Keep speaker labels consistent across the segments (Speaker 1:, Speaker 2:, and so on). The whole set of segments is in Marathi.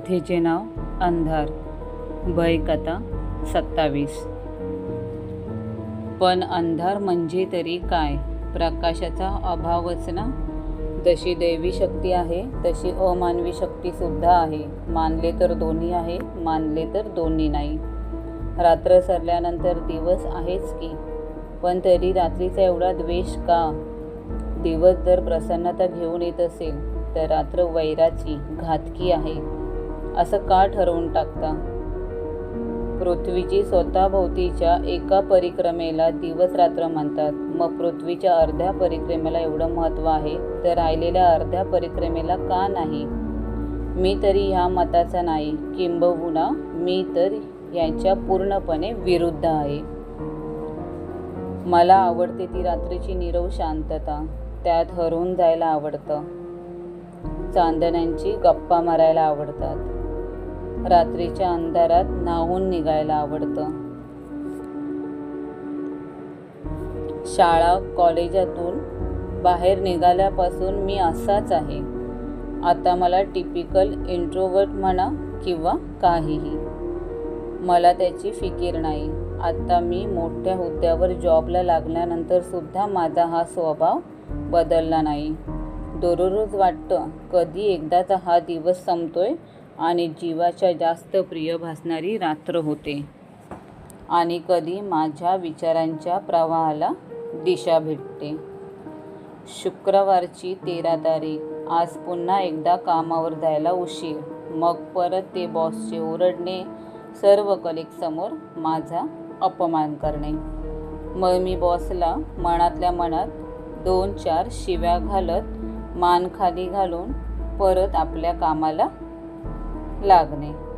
Speaker 1: कथेचे नाव अंधार. भयकथा सत्तावीस. पण अंधार म्हणजे तरी काय? प्रकाशाचा अभावच ना? जशी दैवी शक्ती आहे तशी अमानवी शक्ती सुद्धा आहे. मानले तर दोन्ही आहे मानले तर दोन्ही नाही. रात्र सरल्यानंतर दिवस आहेच की. पण तरी रात्रीचा एवढा द्वेष का? दिवस जर प्रसन्नता घेऊन येत असेल तर रात्र वैराची घातकी आहे. असं का ठरवून टाकता? पृथ्वीची स्वतःभोवतीच्या एका परिक्रमेला दिवस रात्र म्हणतात. मग पृथ्वीच्या अर्ध्या परिक्रमेला एवढं महत्त्व आहे? तर राहिलेल्या अर्ध्या परिक्रमेला का नाही? मी तरी ह्या मताचा नाही. किंबहुना मी तर यांच्या पूर्णपणे विरुद्ध आहे. मला आवडते ती रात्रीची निरव शांतता. त्यात हरवून जायला आवडतं. चांदण्यांची गप्पा मारायला आवडतात. रात्रीच्या अंधारात न्हावून निघायला आवडतं. शाळा कॉलेजातून बाहेर निघाल्यापासून मी असाच आहे. आता मला टिपिकल इंट्रोवर्ट म्हणा किंवा काहीही. मला त्याची फिकीर नाही. आता मी मोठ्या हुद्द्यावर जॉबला लागल्यानंतर सुद्धा माझा हा स्वभाव बदलला नाही. दररोज वाटतं कधी एकदाचा हा दिवस संपतोय आणि जीवाच्या जास्त प्रिय भासणारी रात्र होते. आणि कधी माझ्या विचारांच्या प्रवाहाला दिशा भेटते. शुक्रवारची तेरा तारीख. आज पुन्हा एकदा कामावर जायला उशीर. मग परत ते बॉसचे ओरडणे सर्व कलिकसमोर माझा अपमान करणे. मग मी बॉसला मनातल्या मनात दोन चार शिव्या घालत मान खाली घालून परत आपल्या कामाला लागणे.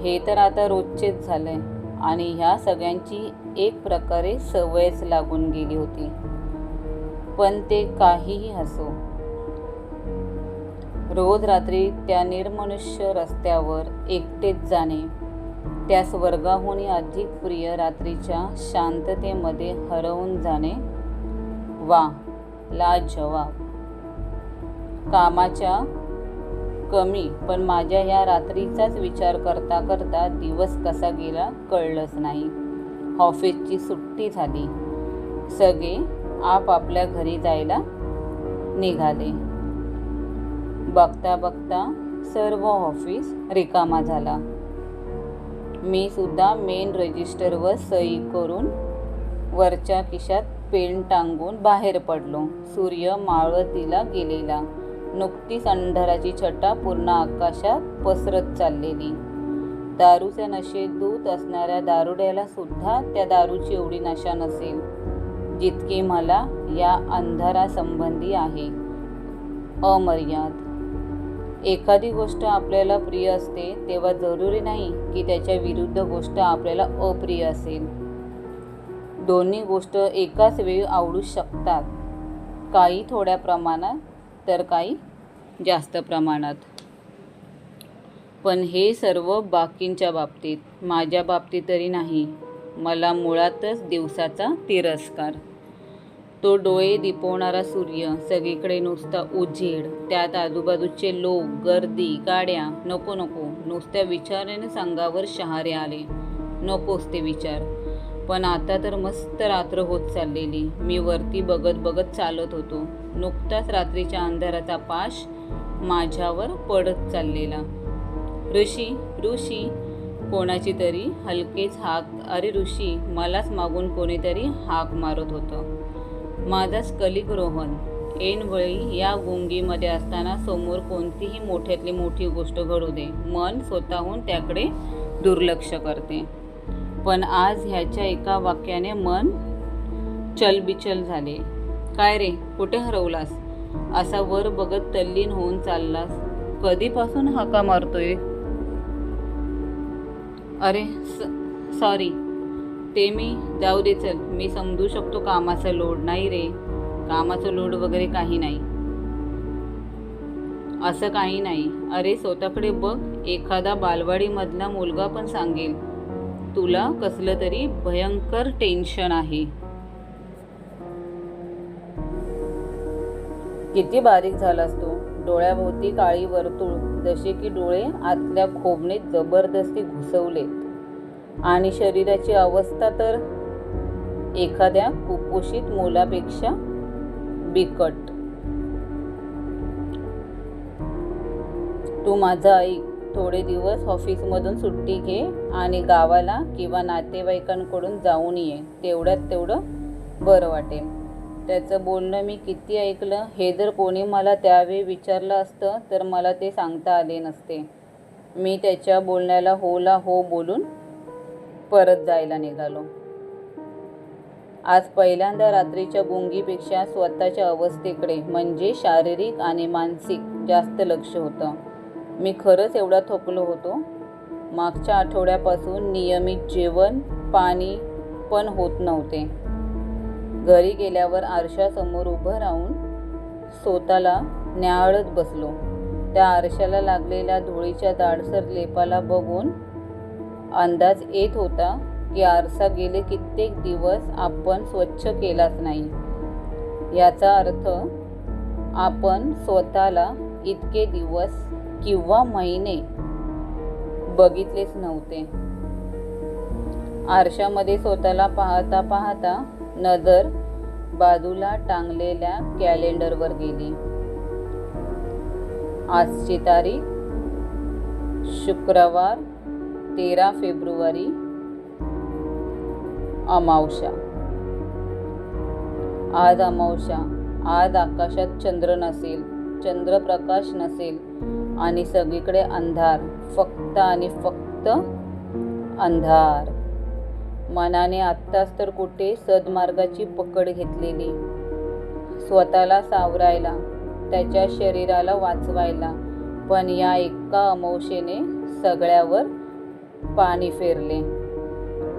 Speaker 1: हे तर आता रोजचेच झाले आणि ह्या सगळ्यांची एक प्रकारे सवयच लागून गेली होती. पण ते काहीही असो. रोज रात्री त्या निर्मनुष्य रस्त्यावर एकटेच जाणे त्या स्वर्गाहून अधिक प्रिय रात्रीच्या शांततेमध्ये हरवून जाणे वा लाजवाब. कामाच्या कमी पण माझ्या ह्या रात्रीचाच विचार करता करता दिवस कसा गेला कळलंच नाही. ऑफिसची सुट्टी झाली. सगळे आपापल्या घरी जायला निघाले. बघता बघता सर्व ऑफिस रिकामा झाला. मी सुद्धा मेन रजिस्टरवर सही करून वरच्या खिशात पेन टांगून बाहेर पडलो. सूर्य मावळतीला गेलेला. नुकतीच अंधाराची छटा पूर्ण आकाशात पसरत चाललेली. दारूच्या नशेत दूत असणाऱ्या दारुड्याला सुद्धा त्या दारूची एवढी नशा नसेल जितकी मला या अंधारासंबंधी आहे. अमर्याद. एखादी गोष्ट आपल्याला प्रिय असते तेव्हा जरुरी नाही की त्याच्या विरुद्ध गोष्ट आपल्याला अप्रिय असेल. दोन्ही गोष्ट एकाच वेळी आवडू शकतात. काही थोड्या प्रमाणात तर काही जास्त प्रमाणात. पण हे सर्व बाकींच्या बाबतीत माझ्या बाबतीत तरी नाही. मला मुळातच दिवसाचा तिरस्कार. तो डोळे दिपवणारा सूर्य सगळीकडे नुसता उजेड त्यात आजूबाजूचे लोक गर्दी गाड्या नको नको नुसत्या विचाराने सांगावर शहारे आले. नकोच ते विचार. पण आता तर मस्त रात्र होत चाललेली. मी वरती बघत बघत चालत होतो. नुकताच रात्रीच्या अंधाराचा पाश माझ्यावर पडत चाललेला. ऋषी ऋषी कोणाची तरी हलकेच हाक. अरे ऋषी मलाच मागून कोणीतरी हाक मारत होतं. माझाच कलिक रोहन. ऐनवेळी या गुंगीमध्ये असताना समोर कोणतीही मोठ्यातली मोठी गोष्ट घडू दे. मन स्वतःहून त्याकडे दुर्लक्ष करते. पण आज ह्याच्या एका वाक्याने मन चलबिचल झाले. काय रे? कुठे हरवलास? असा वर बघत तल्लीन होऊन चाललास. कधीपासून हाका मारतोय? अरे सॉरी ते मी जाऊ दे चल. मी समजू शकतो कामाचा लोड. नाही रे. कामाचा लोड वगैरे काही नाही. असं काही नाही. अरे स्वतःकडे बघ. एखादा बालवाडीमधला मुलगा पण सांगेल. तुला कसलं तरी भयंकर टेन्शन आहे. किती बारीक झालास तू. डोळ्याभोवती काळी वर्तुळ जसे की डोळे आतल्या खोबणीत जबरदस्ती घुसवलेत आणि शरीराची अवस्था तर एखाद्या कुपोषित मुलापेक्षा बिकट. तू माझा ऐक. थोडे दिवस ऑफिसमधून सुट्टी घे आणि गावाला किंवा नातेवाईकांकडून जाऊन ये. तेवढ्यात तेवढं बरं वाटेल. त्याचं बोलणं मी किती ऐकलं हे जर कोणी मला त्यावेळी विचारलं असतं तर मला ते सांगता आले नसते. मी त्याच्या बोलण्याला होला हो बोलून परत जायला निघालो. आज पहिल्यांदा रात्रीच्या गुंगीपेक्षा स्वतःच्या अवस्थेकडे म्हणजे शारीरिक आणि मानसिक जास्त लक्ष होतं. मी खरंच एवढा थकलो होतो. मागच्या आठवड्यापासून नियमित जेवण पाणी पण होत नव्हते. घरी गेल्यावर आरशासमोर उभं राहून स्वतःला न्याळत बसलो. त्या आरशाला लागलेल्या धुळीच्या दाडसर लेपाला बघून अंदाज येत होता की आरसा गेले कित्येक दिवस आपण स्वच्छ केलाच नाही. याचा अर्थ आपण स्वतःला इतके दिवस किंवा महिने बघितलेच नव्हते. आरशामध्ये स्वतःला पाहता पाहता नजर बाजूला टांगलेल्या कॅलेंडरवर गेली. आजची तारीख शुक्रवार तेरा फेब्रुवारी अमावशा आज अमावस्या. आज आकाशात चंद्र नसेल. चंद्रप्रकाश नसेल. आणि सगळीकडे अंधार. फक्त आणि फक्त अंधार. मनाने आत्ताच तर कुठे सदमार्गाची पकड घेतलेली. स्वतःला सावरायला त्याच्या शरीराला वाचवायला पण या एका अमावशेने सगळ्यावर पाणी फेरले.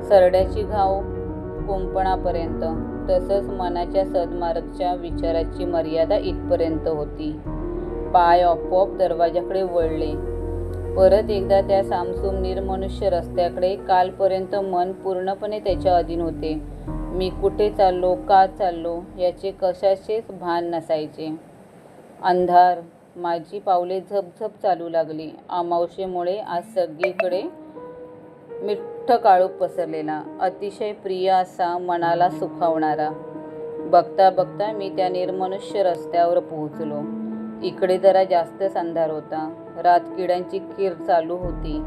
Speaker 1: सरड्याची घाव कुंपणापर्यंत. तसंच मनाच्या सदमार्गच्या विचाराची मर्यादा इथपर्यंत होती. पाय आपोआप दरवाजाकडे वळले. परत एकदा त्या सामसूम निर्मनुष्य रस्त्याकडे कालपर्यंत मन पूर्णपणे त्याच्या अधीन होते. मी कुठे चाललो का चाललो याचे कशाचेच भान नसायचे. अंधार माझी पावले झपझप चालू लागली. अमावशेमुळे आज सगळीकडे मिठ्ठ काळूप पसरलेला अतिशय प्रिय असा मनाला सुखावणारा. बघता बघता मी त्या निर्मनुष्य रस्त्यावर पोहोचलो. इकडे जरा जास्तच अंधार होता. रातकिड्यांची कीर चालू होती.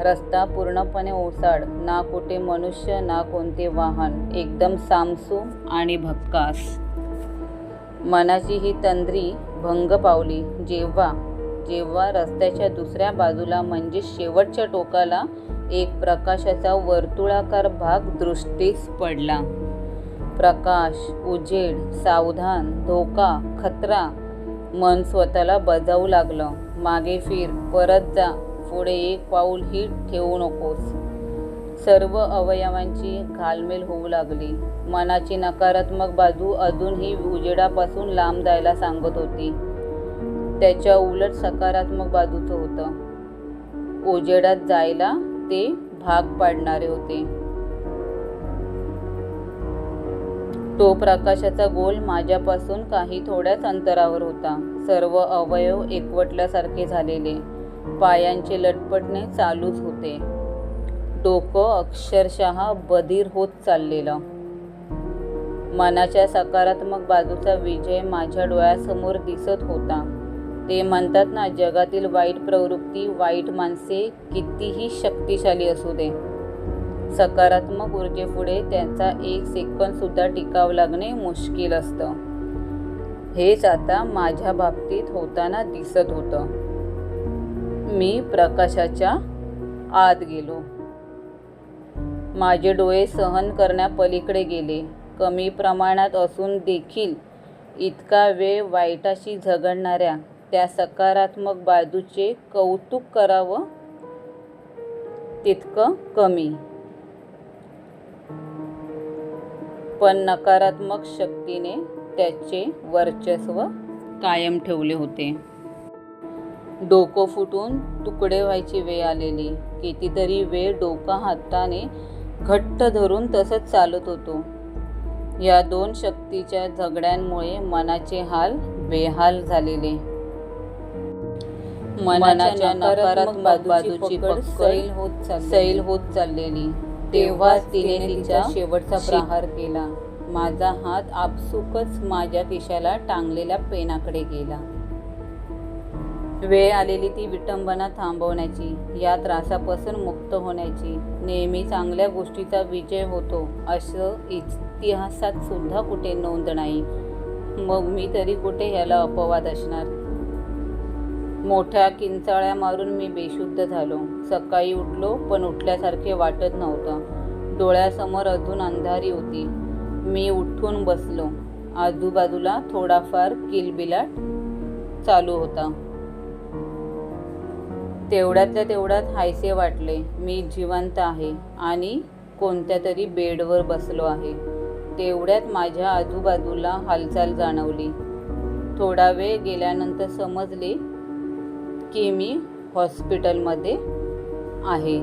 Speaker 1: रस्ता पूर्णपणे ओसाड. ना कुठे मनुष्य ना कोणते वाहन. एकदम सामसू आणि भक्कास. मनाची ही तंद्री भंग पावली. जेव्हा जेव्हा रस्त्याच्या दुसऱ्या बाजूला म्हणजे शेवटच्या टोकाला एक प्रकाशाचा वर्तुळाकार भाग दृष्टीस पडला. प्रकाश उजेड सावधान धोका खतरा मन स्वतःला बजावू लागलं. मागे फिर परत जा पुढे एक पाऊल ही ठेवू नकोस. सर्व अवयवांची घालमेल होऊ लागली. मनाची नकारात्मक बाजू अजूनही उजेडापासून लांब जायला सांगत होती. त्याच्या उलट सकारात्मक बाजूचं होतं. उजेडात जायला ते भाग पाडणारे होते. तो प्रकाशाचा गोल माझ्यापासून काही थोड्याच अंतरावर होता. सर्व अवयव एकवटल्यासारखे झालेले. पायांचे लटपटणे चालूच होते. डोकं अक्षरशः बधीर होत चाललेलं. मनाच्या सकारात्मक बाजूचा विजय माझ्या डोळ्यासमोर दिसत होता. ते म्हणतात ना जगातील वाईट प्रवृत्ती वाईट माणसे कितीही शक्तिशाली असू दे. सकारात्मक ऊर्जेपुढे त्यांचा एक सेकंद सुद्धा टिकाव लागणे मुश्किल असतं. हेच आता माझ्या बाबतीत होताना दिसत होतं. मी प्रकाशाच्या आत गेलो. माझे डोळे सहन करण्यापलीकडे गेले. कमी प्रमाणात असून देखील इतका वेळ वाईटाशी झगडणाऱ्या त्या सकारात्मक बाजूचे कौतुक करावं तितकं कमी. पण नकारात्मक शक्तीने त्याचे वर्चस्व कायम ठेवले होते. डोकं फुटून तुकडे व्हायची वेळ आलेली. कितीतरी वेळ डोकं हाताने घट्ट धरून तसंच चालत होतो. या दोन शक्तीच्या झगड्यांमुळे मनाचे हाल बेहाल झालेले. मनाच्या नकारात्मक बाजूची सैल होत सैल होत चाललेली. तेव्हाच तिने तिचा शेवटचा प्रहार केला. माझा हात आपसुकच माझ्या खिशाला टांगलेल्या पेनाकडे गेला. वेळ आलेली ती विटंबना थांबवण्याची या त्रासापासून मुक्त होण्याची नेहमी चांगल्या गोष्टीचा विजय होतो असं इतिहासात सुद्धा कुठे नोंद नाही. मग मी तरी कुठे ह्याला अपवाद असणार? मोठ्या किंचाळ्या मारून मी बेशुद्ध झालो. सकाळी उठलो पण उठल्यासारखे वाटत नव्हतं. डोळ्यासमोर अजून अंधारी होती. मी उठून बसलो. आजूबाजूला थोडाफार किलबिलाट चालू होता. तेवढ्यातल्या तेवढ्यात हायसे वाटले. मी जिवंत आहे आणि कोणत्या तरी बेडवर बसलो आहे. तेवढ्यात माझ्या आजूबाजूला हालचाल जाणवली. थोडा वेळ गेल्यानंतर समजले की मी हॉस्पिटलमध्ये आहे.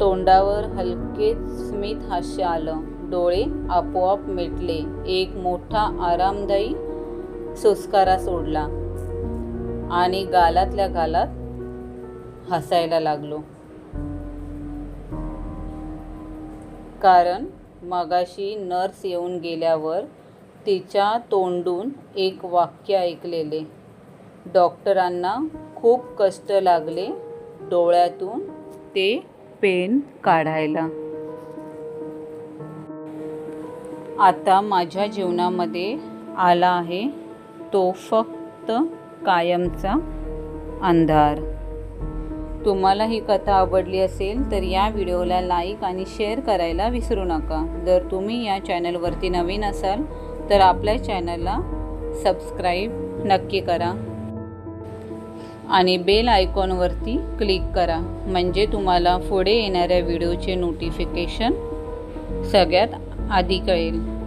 Speaker 1: तोंडावर हलके स्मित हास्य आलं. डोळे आपोआप मिटले. एक मोठा आरामदायी सुस्कारा सोडला आणि गालातल्या गालात हसायला लागलो. कारण मगाशी नर्स येऊन गेल्यावर तिच्या तोंडून एक वाक्य ऐकलेले. डॉक्टरांना खूप कष्ट लागले डोळ्यातून ते पेन काढायला. आता माझ्या जीवनामध्ये आला आहे तो फक्त कायमचा अंधार. तुम्हाला ही कथा आवडली असेल तर या व्हिडिओला लाईक आणि शेअर करायला विसरू नका. जर तुम्ही या चॅनलवरती नवीन असाल तर आपल्या चॅनलला सबस्क्राईब नक्की करा. आणि बेल आयकॉनवरती क्लिक करा. म्हणजे तुम्हाला पुढे येणाऱ्या व्हिडिओचे नोटिफिकेशन सगळ्यात आधी कळेल.